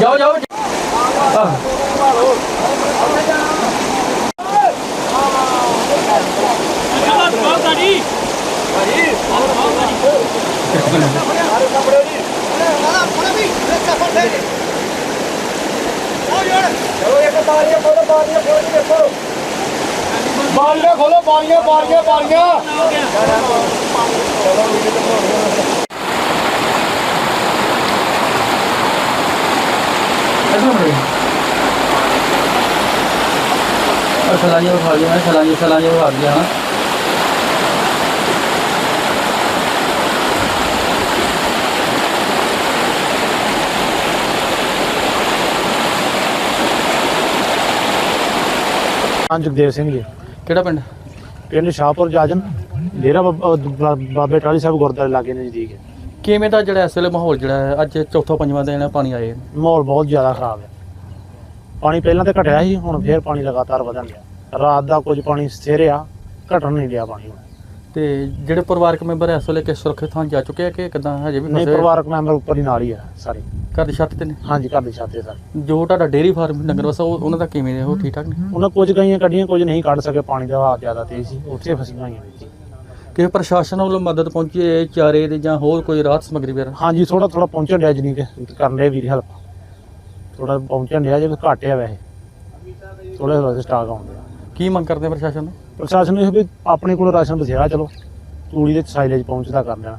ਜਾਓ ਜਾਓ ਬਾਰੀਆਂ ਖੋਲੋ ਬਾਰੀਆਂ ਬਾਰੀਆਂ ਬਾਰੀਆਂ ਸਲਾਈਆਂ ਉਠਾ ਲਿਆ ਸਲਾਈਆਂ ਸਲਾਈਆਂ ਉਠਾ ਲਿਆ ਹਾਂ ਹਾਂ ਜਗਦੇਵ ਸਿੰਘ ਜੀ ਕਿਹੜਾ ਪਿੰਡ ਪਿੰਡ ਸ਼ਾਹਪੁਰ ਜਾਜਨ ਡੇਰਾ ਬਾਬਾ ਬਾ- ਬਾਬੇ ਟਾਲੀ ਸਾਹਿਬ ਗੁਰਦੁਆਰੇ ਲਾਗੇ ਨਜ਼ਦੀਕ ਹੈ ਕਿਵੇਂ ਦਾ ਜਿਹੜਾ ਇਸ ਵੇਲੇ ਮਾਹੌਲ ਜਿਹੜਾ ਹੈ? ਅੱਜ ਚੌਥਾ ਪੰਜਵਾਂ ਦਿਨ ਹੈ ਪਾਣੀ ਆਏ। ਨੂੰ? ਮਾਹੌਲ ਬਹੁਤ ਜ਼ਿਆਦਾ ਖਰਾਬ ਹੈ। ਪਾਣੀ ਪਹਿਲਾਂ ਤਾਂ ਘਟਿਆ ਸੀ ਹੁਣ ਫੇਰ ਪਾਣੀ ਲਗਾਤਾਰ ਵਧਣ ਲਿਆ ਰਾਤ ਦਾ ਕੁਝ ਪਾਣੀ ਸਥਿਰ ਆ ਘਟਣ ਨਹੀਂ ਲਿਆ ਪਾਣੀ ਹੁਣ। ਤੇ ਜਿਹੜੇ ਪਰਿਵਾਰਕ ਮੈਂਬਰ ਇਸ ਵੇਲੇ ਕਿ ਸੁਰੱਖਿਅਤ ਥਾਂ ਜਾ ਚੁੱਕੇ ਆ ਕਿ ਕਿਦਾਂ? ਹਜੇ ਵੀ ਨਹੀਂ ਫਸੇ ਪਰਿਵਾਰਕ ਮੈਂਬਰ ਉੱਪਰ ਹੀ ਨਾਲ ਹੀ ਆ ਸਾਰੇ। ਘਰ ਦੀ ਛੱਤ ਤੇ ਨੇ? ਹਾਂਜੀ ਘਰ ਦੇ ਛਾਤੇ ਸਾਰੇ। ਜੋ ਤੁਹਾਡਾ ਡੇਰੀ ਫਾਰਮ ਡੰਗਰ ਵਸਾ ਉਹ ਉਹਨਾਂ ਦਾ ਕਿਵੇਂ ਨੇ? ਉਹ ਠੀਕ ਠਾਕ ਨੇ? ਉਹਨਾਂ ਕੁਝ ਗਈਆਂ ਕੱਢੀਆਂ ਕੁਝ ਨਹੀਂ ਕੱਢ ਸਕੇ। ਪਾਣੀ ਦਾ ਵਹਾਅ ਜ਼ਿਆਦਾ ਤੇਜ਼ ਸੀ ਉੱਥੇ ਫਸੀਆਂ ਹੋਈਆਂ ਜੀ। ਕਿ ਪ੍ਰਸ਼ਾਸਨ ਵੱਲੋਂ ਮਦਦ ਪਹੁੰਚੀ ਹੈ ਚਾਰੇ ਦੇ ਜਾਂ ਹੋਰ ਕੋਈ ਰਾਹਤ ਸਮੱਗਰੀ ਵਗੈਰਾ? ਹਾਂਜੀ ਥੋੜਾ ਥੋੜਾ ਪਹੁੰਚਣ ਡਿਆ ਜਨੀ ਕਿ ਕਰਨ ਦੇ ਵੀਰ ਹੈਲਪ ਥੋੜਾ ਪਹੁੰਚਣ ਡਿਆ ਜੇ ਘੱਟ ਆ ਵੈਸੇ ਥੋੜਾ ਥੋੜਾ ਸਟਾਕ ਆਉਂਦੇ ਕੀ ਮੰਗ ਕਰਦੇ ਪ੍ਰਸ਼ਾਸਨ ਨੂੰ? ਪ੍ਰਸ਼ਾਸਨ ਨੂੰ ਇਹ ਵੀ ਆਪਣੇ ਕੋਲ ਰਾਸ਼ਨ ਬਥੇਰਾ ਚਲੋ ਤੂੜੀ ਦੇ ਸਾਈਲੇਜ ਪਹੁੰਚਦਾ ਕਰ ਦੇਣਾ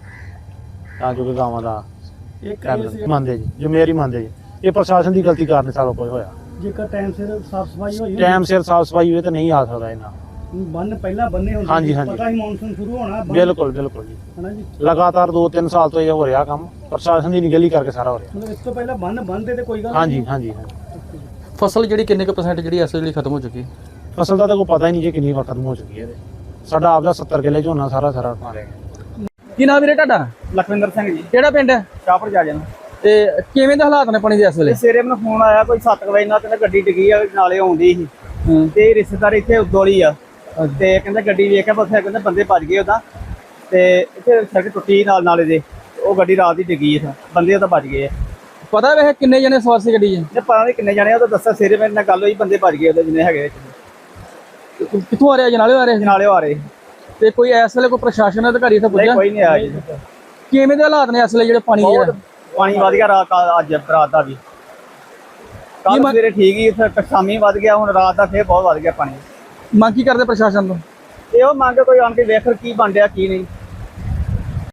ਤਾਂ ਜੋ ਕਿ ਗਾਵਾਂ ਦਾ ਮੰਨਦੇ ਜੀ ਜ਼ਿੰਮੇਵਾਰੀ ਮੰਨਦੇ ਜੀ। ਇਹ ਪ੍ਰਸ਼ਾਸਨ ਦੀ ਗਲਤੀ ਕਾਰਨ ਸਾਰਾ ਕੁਝ ਹੋਇਆ। ਜੇਕਰ ਟਾਈਮ ਸਿਰ ਸਾਫ਼ ਸਫ਼ਾਈ ਹੋਈ ਟਾਈਮ ਸਿਰ ਸਾਫ਼ ਸਫ਼ਾਈ ਹੋਵੇ ਤਾਂ ਨਹੀਂ ਆ ਸਕਦਾ ਇਹਨਾਂ। ਬੰਨ ਪਹਿਲਾਂ ਬੰਨੇ ਹੁੰਦੇ ਹਾਂਜੀ, ਸੀ, ਹਾਂਜੀ। ਪਤਾ ਹੀ ਮੌਨਸੂਨ ਸ਼ੁਰੂ ਹੋਣਾ ਬੰਨ੍ਹ, ਬਿਲਕੁਲ ਬਿਲਕੁਲ ਜੀ। ਹਨਾ ਜੀ? ਲਗਾਤਾਰ 2-3 ਸਾਲ ਤੋਂ ਇਹ ਹੋ ਰਿਹਾ ਕੰਮ ਪ੍ਰਸ਼ਾਸਨ ਦੀ ਨਿਗਲੀ ਕਰਕੇ ਸਾਰਾ ਹੋ ਰਿਹਾ। ਮਤਲਬ ਇਸ ਤੋਂ ਪਹਿਲਾਂ ਬੰਨ ਬੰਨਦੇ ਤੇ ਕੋਈ ਗੱਲ ਹਾਂਜੀ ਹਾਂਜੀ ਹਾਂਜੀ। ਫਸਲ ਜਿਹੜੀ ਕਿੰਨੇ ਕੁ ਪਰਸੈਂਟ ਜਿਹੜੀ ਇਸ ਵੇਲੇ ਖਤਮ ਹੋ ਚੁੱਕੀ? ਹੈ ਫਸਲ ਦਾ ਤਾਂ ਕੋਈ ਪਤਾ ਹੀ ਨਹੀਂ ਜੀ ਕਿੰਨੀ ਵਾਰ ਖਤਮ ਹੋ ਚੁੱਕੀ ਹੈ। ਇਹਦੇ ਸਾਡਾ ਆਪਦਾ 70 ਕਿੱਲੇ ਝੋਨਾ ਸਾਰਾ ਸਾਰਾ ਮਾਰਿਆ ਗਿਆ ਕੀ ਨਾਮ ਵੀਰੇ ਤੁਹਾਡਾ? ਲਖਵਿੰਦਰ ਸਿੰਘ ਜੀ। ਕਿਹੜਾ ਪਿੰਡ ਹੈ? ਸ਼ਾਹਪੁਰ ਜਾ ਜਾਣਾ ਤੇ ਕਿਵੇਂ ਦੇ ਹਾਲਾਤ ਨੇ ਪਾਣੀ ਦੇ ਇਸ ਵੇਲੇ? ਤੇ ਸਵੇਰੇ ਮੈਨੂੰ ਫੋਨ ਆਇਆ ਕੋਈ 7 ਵਜੇ ਨਾਲ ਕਹਿੰਦਾ ਗੱਡੀ ਡਿੱਗੀ ਆ ਨਾਲੇ ਆਉਂਦੀ ਸੀ। ਤੇ ਰਿਸ਼ਤੇਦਾਰ ਇੱਥੇ ਉਦੋਲੀ ਆ। ਤੇ ਕਹਿੰਦਾ ਗੱਡੀ ਵੇਖ ਕੇ ਬਸੇ ਕਹਿੰਦੇ ਬੰਦੇ ਭੱਜ ਗਏ ਉਹਦਾ। ਤੇ ਇੱਥੇ ਸੜਕ ਟੁੱਟੀ ਨਾਲ ਨਾਲੇ ਦੇ ਉਹ ਗੱਡੀ ਰਾਤ ਦੀ ਡਿੱਗੀ ਆ ਬੰਦੇ ਉਹਦਾ ਭੱਜ ਗਏ ਆ। ਪਤਾ ਵੇ ਕਿੰਨੇ ਜਣੇ ਸਵਾਰ ਸੀ ਗੱਡੀ 'ਚ? ਤੇ ਪਤਾ ਨਹੀਂ ਕਿੰਨੇ ਜਾਣੇ ਆ, ਉਹ ਤਾਂ ਦੱਸਿਆ ਸਵੇਰੇ ਮੇਰੇ ਨਾਲ ਗੱਲ ਹੋਈ ਬੰਦੇ ਭੱਜ ਗਏ ਉਹਦੇ ਜਿੰਨੇ ਹੈਗੇ ਵਿੱਚ ਕਿੱਥੋਂ ਆ ਰਿਹਾ ਜਨਾਲੇ ਆ ਰਹੇ? ਨਾਲੇ ਆ ਰਹੇ। ਸੀ। ਤੇ ਕੋਈ ਇਸ ਵੇਲੇ ਕੋਈ ਪ੍ਰਸ਼ਾਸਨ ਅਧਿਕਾਰੀ ਇੱਥੇ ਨਹੀਂ ਪੁੱਜਿਆ ਕੋਈ ਨਹੀਂ ਆਇਆ ਜੀ। ਕਿਵੇਂ ਦੇ ਹਾਲਾਤ ਨੇ ਇਸ ਵੇਲੇ ਜਿਹੜੇ ਪਾਣੀ ਦੇ ਬਹੁਤ ਪਾਣੀ ਵਧ ਗਿਆ ਰਾਤ ਦਾ ਅੱਜ ਰਾਤ ਦਾ ਵੀ। ਕੀ ਕੱਲ ਮ- ਸਵੇਰੇ ਠੀਕ ਹੀ ਫਿਰ ਸ਼ਾਮੀ ਵਧ ਗਿਆ ਹੁਣ ਰਾਤ ਦਾ ਫੇਰ ਬਹੁਤ ਵਧ ਗਿਆ ਪਾਣੀ। ਮੰਗ ਕੀ ਕਰਦੇ ਪ੍ਰਸ਼ਾਸਨ ਤੋਂ? ਇਹ ਮੰਗ ਕੋਈ ਆਣ ਕੇ ਵੇਖ ਕੀ ਬਣ ਰਿਹਾ, ਕੀ ਨਹੀਂ।